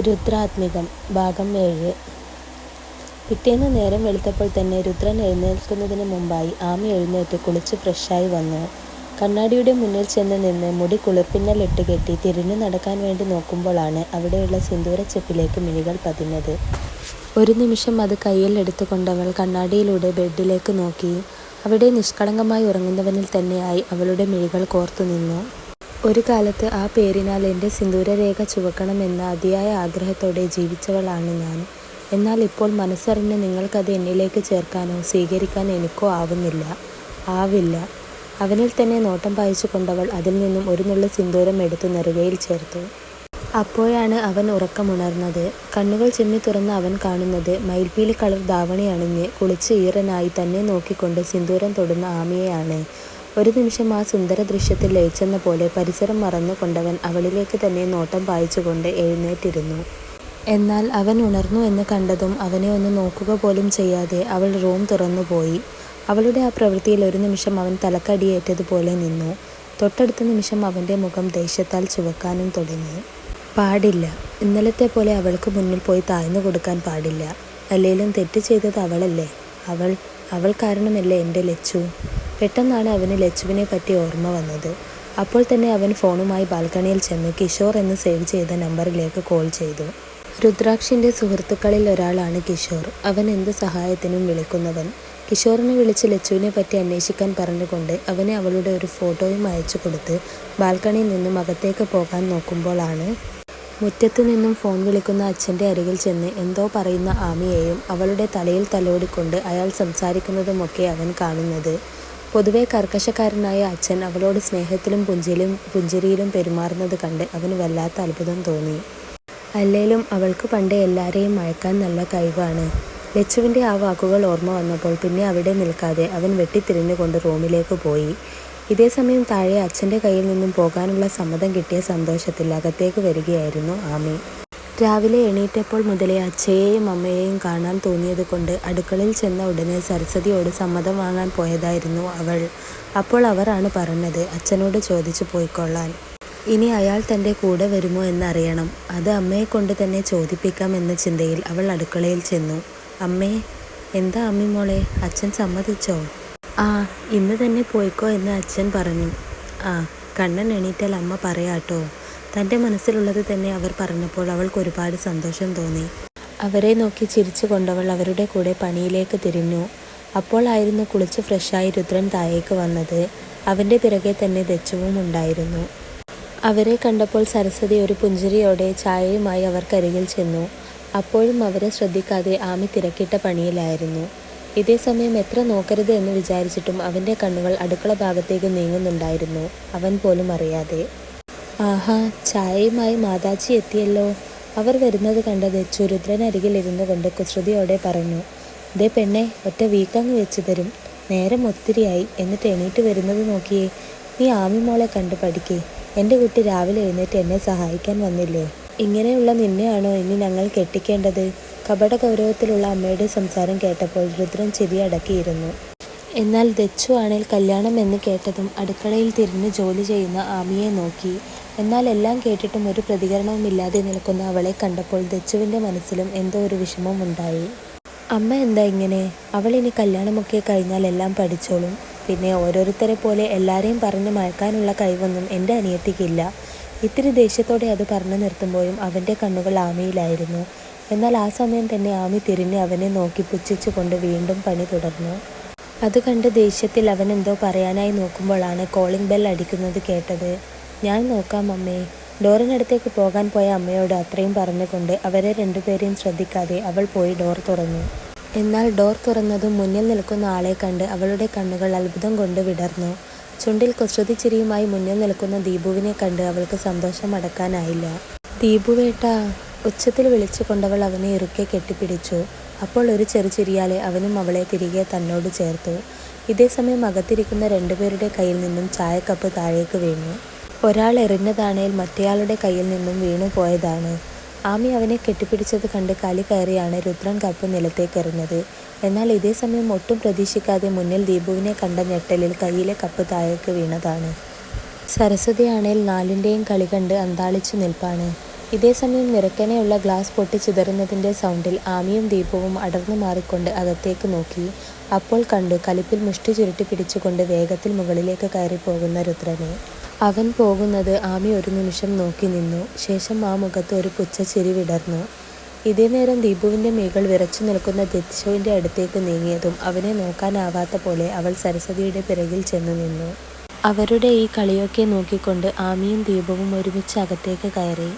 രുദ്രാത്മികം ഭാഗം ഏഴ് പിറ്റേന്ന് നേരം വെളുത്തപ്പോൾ തന്നെ രുദ്രൻ എഴുന്നേൽക്കുന്നതിന് മുമ്പായി ആമ എഴുന്നേറ്റ് കുളിച്ച് ഫ്രഷായി വന്നു. കണ്ണാടിയുടെ മുന്നിൽ ചെന്ന് നിന്ന് മുടി കുളിർപ്പിന്നലിട്ട് കെട്ടി തിരിഞ്ഞു നടക്കാൻ വേണ്ടി നോക്കുമ്പോഴാണ് അവിടെയുള്ള സിന്ദൂരച്ചെപ്പിലേക്ക് മിഴികൾ പതിഞ്ഞത്. ഒരു നിമിഷം അത് കയ്യിൽ എടുത്തുകൊണ്ടവൾ കണ്ണാടിയിലൂടെ ബെഡിലേക്ക് നോക്കി. അവിടെ നിഷ്കളങ്കമായി ഉറങ്ങുന്നവനിൽ തന്നെയായി അവളുടെ മിഴികൾ കോർത്തുനിന്നു. ഒരു കാലത്ത് ആ പേരിനാൽ എന്റെ സിന്ദൂരരേഖ ചുവക്കണമെന്ന അതിയായ ആഗ്രഹത്തോടെ ജീവിച്ചവളാണ് ഞാൻ. എന്നാൽ ഇപ്പോൾ മനസ്സറിഞ്ഞ് നിങ്ങൾക്കത് എന്നിലേക്ക് ചേർക്കാനോ സ്വീകരിക്കാൻ എനിക്കോ ആവുന്നില്ല. ആവില്ല. അവനിൽ തന്നെ നോട്ടം പായിച്ചു കൊണ്ടവൾ അതിൽ നിന്നും ഒരു നുള്ളു സിന്ദൂരം എടുത്തു നെറുകയിൽ ചേർത്തു. അപ്പോഴാണ് അവൻ ഉറക്കമുണർന്നത്. കണ്ണുകൾ ചിമ്മി തുറന്ന് അവൻ കാണുന്നത് മയിൽപ്പീലി കളർ ധാവണി അണിഞ്ഞ് കുളിച്ച് ഈറനായി തന്നെ നോക്കിക്കൊണ്ട് സിന്ദൂരം തൊടുന്ന ആമിയെയാണ്. ഒരു നിമിഷം ആ സുന്ദര ദൃശ്യത്തിൽ ലയിച്ചെന്ന പോലെ പരിസരം മറന്നു കൊണ്ടവൻ അവളിലേക്ക് തന്നെ നോട്ടം പായിച്ചുകൊണ്ട് എഴുന്നേറ്റിരുന്നു. എന്നാൽ അവൻ ഉണർന്നു എന്ന് കണ്ടതും അവനെ ഒന്ന് നോക്കുക പോലും ചെയ്യാതെ അവൾ റൂം തുറന്നുപോയി. അവളുടെ ആ പ്രവൃത്തിയിൽ ഒരു നിമിഷം അവൻ തലക്കടിയേറ്റതുപോലെ നിന്നു. തൊട്ടടുത്ത നിമിഷം അവന്റെ മുഖം ദേഷ്യത്താൽ ചുവക്കാനും തുടങ്ങി. പാടില്ല. ഇന്നലത്തെ പോലെ അവൾക്ക് മുന്നിൽ പോയി താഴ്ന്നു കൊടുക്കാൻ പാടില്ല. അല്ലെങ്കിലും തെറ്റ് ചെയ്തത് അവളല്ലേ. അവൾ അവൾ കാരണമല്ലേ എന്റെ ലച്ചു. പെട്ടെന്നാണ് അവന് ലച്ചുവിനെ പറ്റി ഓർമ്മ വന്നത്. അപ്പോൾ തന്നെ അവൻ ഫോണുമായി ബാൽക്കണിയിൽ ചെന്ന് കിഷോർ എന്ന് സേവ് ചെയ്ത നമ്പറിലേക്ക് കോൾ ചെയ്തു. രുദ്രാക്ഷിന്റെ സുഹൃത്തുക്കളിൽ ഒരാളാണ് കിഷോർ. അവൻ എന്ത് സഹായത്തിനും വിളിക്കുന്നവൻ. കിഷോറിനെ വിളിച്ച് ലച്ചുവിനെ പറ്റി അന്വേഷിക്കാൻ പറഞ്ഞുകൊണ്ട് അവനെ അവളുടെ ഒരു ഫോട്ടോയും അയച്ചു കൊടുത്ത് ബാൽക്കണിയിൽ നിന്നും അകത്തേക്ക് പോകാൻ നോക്കുമ്പോഴാണ് മുറ്റത്ത് നിന്നും ഫോൺ വിളിക്കുന്ന അച്ഛന്റെ അരികിൽ ചെന്ന് എന്തോ പറയുന്ന ആമിയെയും അവളുടെ തലയിൽ തലോടിക്കൊണ്ട് അയാൾ സംസാരിക്കുന്നതുമൊക്കെ അവൻ കാണുന്നത്. പൊതുവെ കർക്കശക്കാരനായ അച്ഛൻ അവളോട് സ്നേഹത്തിലും പുഞ്ചിലും പുഞ്ചിരിയിലും പെരുമാറുന്നത് കണ്ട് അവന് വല്ലാത്ത അത്ഭുതം തോന്നി. അല്ലേലും അവൾക്ക് പണ്ട് എല്ലാവരെയും മയക്കാൻ നല്ല കഴിവാണ്. ലച്ചുവിന്റെ ആ വാക്കുകൾ ഓർമ്മ വന്നപ്പോൾ പിന്നെ അവിടെ നിൽക്കാതെ അവൻ വെട്ടിത്തിരിഞ്ഞുകൊണ്ട് റൂമിലേക്ക് പോയി. ഇതേ സമയം താഴെ അച്ഛന്റെ കയ്യിൽ നിന്നും പോകാനുള്ള സമ്മതം കിട്ടിയ സന്തോഷത്തിൽ അകത്തേക്ക് വരികയായിരുന്നു ആമി. രാവിലെ എണീറ്റപ്പോൾ മുതലേ അച്ഛയെയും അമ്മയെയും കാണാൻ തോന്നിയത് കൊണ്ട് അടുക്കളയിൽ ചെന്ന ഉടനെ സരസ്വതിയോട് സമ്മതം വാങ്ങാൻ പോയതായിരുന്നു അവൾ. അപ്പോൾ അവർ ആണ് പറഞ്ഞത് അച്ഛനോട് ചോദിച്ചു പോയിക്കൊള്ളാൻ. ഇനി അയാൾ തന്റെ കൂടെ വരുമോ എന്നറിയണം അത് അമ്മയെ കൊണ്ട് തന്നെ ചോദിപ്പിക്കാം എന്ന ചിന്തയിൽ അവൾ അടുക്കളയിൽ ചെന്നു. അമ്മേ. എന്താ അമ്മി മോളെ. അച്ഛൻ സമ്മതിച്ചോ. ആ ഇന്ന് തന്നെ പോയിക്കോ എന്ന് അച്ഛൻ പറഞ്ഞു. ആ കണ്ണൻ എണീറ്റാൽ അമ്മ പറയാട്ടോ. തന്റെ മനസ്സിലുള്ളത് തന്നെ അവർ പറഞ്ഞപ്പോൾ അവൾക്ക് ഒരുപാട് സന്തോഷം തോന്നി. അവരെ നോക്കി ചിരിച്ചു കൊണ്ടവൾ അവരുടെ കൂടെ പണിയിലേക്ക് തിരിഞ്ഞു. അപ്പോൾ ആയിരുന്നു കുളിച്ച് ഫ്രഷായി രുദ്രൻ താഴേക്ക് വന്നത്. അവന്റെ പിറകെ തന്നെ ദച്ചുവും ഉണ്ടായിരുന്നു. അവരെ കണ്ടപ്പോൾ സരസ്വതി ഒരു പുഞ്ചിരിയോടെ ചായയുമായി അവർക്കരികിൽ ചെന്നു. അപ്പോഴും അവരെ ശ്രദ്ധിക്കാതെ ആമി തിരക്കിട്ട പണിയിലായിരുന്നു. ഇതേ സമയം എത്ര നോക്കരുത് എന്ന് വിചാരിച്ചിട്ടും അവന്റെ കണ്ണുകൾ അടുക്കള ഭാഗത്തേക്ക് നീങ്ങുന്നുണ്ടായിരുന്നു അവൻ പോലും അറിയാതെ. ആഹാ ചായയുമായി മാതാജി എത്തിയല്ലോ. അവർ വരുന്നത് കണ്ടത് ചുരുദ്രനരികിൽ ഇരുന്നു കൊണ്ട് കുസൃതിയോടെ പറഞ്ഞു. ദേ പെണ്ണെ ഒറ്റ വീക്കങ്ങ് വെച്ച് തരും. നേരം ഒത്തിരിയായി എന്നിട്ട് എണീറ്റ് വരുന്നത് നോക്കിയേ. നീ ആമി മോളെ പഠിക്കേ എന്റെ കുട്ടി രാവിലെ എഴുന്നേറ്റ് എന്നെ സഹായിക്കാൻ വന്നില്ലേ. ഇങ്ങനെയുള്ള നിന്നെയാണോ ഇനി ഞങ്ങൾ കെട്ടിക്കേണ്ടത്. കപടഗൗരവത്തിലുള്ള അമ്മയുടെ സംസാരം കേട്ടപ്പോൾ രുദ്രൻ ചെവി അടക്കിയിരുന്നു. എന്നാൽ ദച്ചു ആണേൽ കല്യാണം എന്ന് കേട്ടതും അടുക്കളയിൽ തിരിഞ്ഞ് ജോലി ചെയ്യുന്ന ആമിയെ നോക്കി. എന്നാൽ എല്ലാം കേട്ടിട്ടും ഒരു പ്രതികരണവുമില്ലാതെ നിൽക്കുന്ന അവളെ കണ്ടപ്പോൾ ദച്ചുവിന്റെ മനസ്സിലും എന്തോ ഒരു വിഷമം ഉണ്ടായി. അമ്മ എന്താ ഇങ്ങനെ. അവൾ ഇനി കല്യാണമൊക്കെ കഴിഞ്ഞാൽ എല്ലാം പഠിച്ചോളും. പിന്നെ ഓരോരുത്തരെ പോലെ എല്ലാവരെയും പറഞ്ഞ് മയക്കാനുള്ള കഴിവൊന്നും എന്റെ അനിയത്തിക്കില്ല. ഇത്തിരി ദേഷ്യത്തോടെ അത് പറഞ്ഞു നിർത്തുമ്പോഴും അവന്റെ കണ്ണുകൾ ആമിയിലായിരുന്നു. എന്നാൽ ആ സമയം തന്നെ ആമി തിരിഞ്ഞ് അവനെ നോക്കി പുച്ഛിച്ചു കൊണ്ട് വീണ്ടും പണി തുടർന്നു. അത് കണ്ട് ദേഷ്യത്തിൽ അവൻ എന്തോ പറയാനായി നോക്കുമ്പോഴാണ് കോളിംഗ് ബെൽ അടിക്കുന്നത് കേട്ടത്. ഞാൻ നോക്കാം അമ്മേ. ഡോറിനടുത്തേക്ക് പോകാൻ പോയ അമ്മയോട് അത്രയും പറഞ്ഞുകൊണ്ട് അവരെ രണ്ടുപേരെയും ശ്രദ്ധിക്കാതെ അവൾ പോയി ഡോർ തുറന്നു. എന്നാൽ ഡോർ തുറന്നതും മുന്നിൽ നിൽക്കുന്ന ആളെ കണ്ട് അവളുടെ കണ്ണുകൾ അത്ഭുതം കൊണ്ട് വിടർന്നു. ചുണ്ടിൽ കുസൃതിച്ചിരിയുമായി മുന്നിൽ നിൽക്കുന്ന ദീപുവിനെ കണ്ട് അവൾക്ക് സന്തോഷം അടക്കാനായില്ല. ദീപുവേട്ടാ. ഉച്ചത്തിൽ വിളിച്ചുകൊണ്ടവൾ അവനെ ഇറുക്കെ കെട്ടിപ്പിടിച്ചു. അപ്പോൾ ഒരു ചെറുചിരിയാലെ അവനും അവളെ തിരികെ തന്നോട് ചേർത്തു. ഇതേ സമയം അകത്തിരിക്കുന്ന രണ്ടുപേരുടെ കയ്യിൽ നിന്നും ചായക്കപ്പ് താഴേക്ക് വീണു. ഒരാൾ എറിഞ്ഞതാണേൽ മറ്റേയാളുടെ കയ്യിൽ നിന്നും വീണു പോയതാണ് ആമി അവനെ കെട്ടിപ്പിടിച്ചത് കണ്ട് കലി കയറിയാണ് രുദ്രൻ കപ്പ് നിലത്തേക്ക് എറിഞ്ഞത് എന്നാൽ ഇതേ സമയം ഒട്ടും പ്രതീക്ഷിക്കാതെ മുന്നിൽ ദീപുവിനെ കണ്ട ഞെട്ടലിൽ കയ്യിലെ കപ്പ് താഴേക്ക് വീണതാണ്. സരസ്വതിയാണേൽ നാലിന്റെയും കളി കണ്ട് അന്താളിച്ചു നിൽപ്പാണ്. ഇതേസമയം നിരക്കനെയുള്ള ഗ്ലാസ് പൊട്ടിച്ചിതറുന്നതിന്റെ സൗണ്ടിൽ ആമിയും ദീപവും അടർന്നു മാറിക്കൊണ്ട് അകത്തേക്ക് നോക്കി. അപ്പോൾ കണ്ടു കലിപ്പിൽ മുഷ്ടി ചുരുട്ടി പിടിച്ചുകൊണ്ട് വേഗത്തിൽ മുകളിലേക്ക് കയറിപ്പോകുന്ന രുദ്രനെ. അവൻ പോകുന്നത് ആമി ഒരു നിമിഷം നോക്കി നിന്നു. ശേഷം ആ മുഖത്ത് ഒരു പുച്ഛച്ചിരി വിടർന്നു. ഇതേ നേരം ദീപുവിന്റെ മീകൾ വിറച്ചു നിൽക്കുന്ന ദിശുവിന്റെ അടുത്തേക്ക് നീങ്ങിയതും അവനെ നോക്കാനാവാത്ത പോലെ അവൾ സരസ്വതിയുടെ പിറകിൽ ചെന്നു നിന്നു. അവരുടെ ഈ കളിയൊക്കെ നോക്കിക്കൊണ്ട് ആമിയും ദീപവും ഒരുമിച്ച് അകത്തേക്ക് കയറി.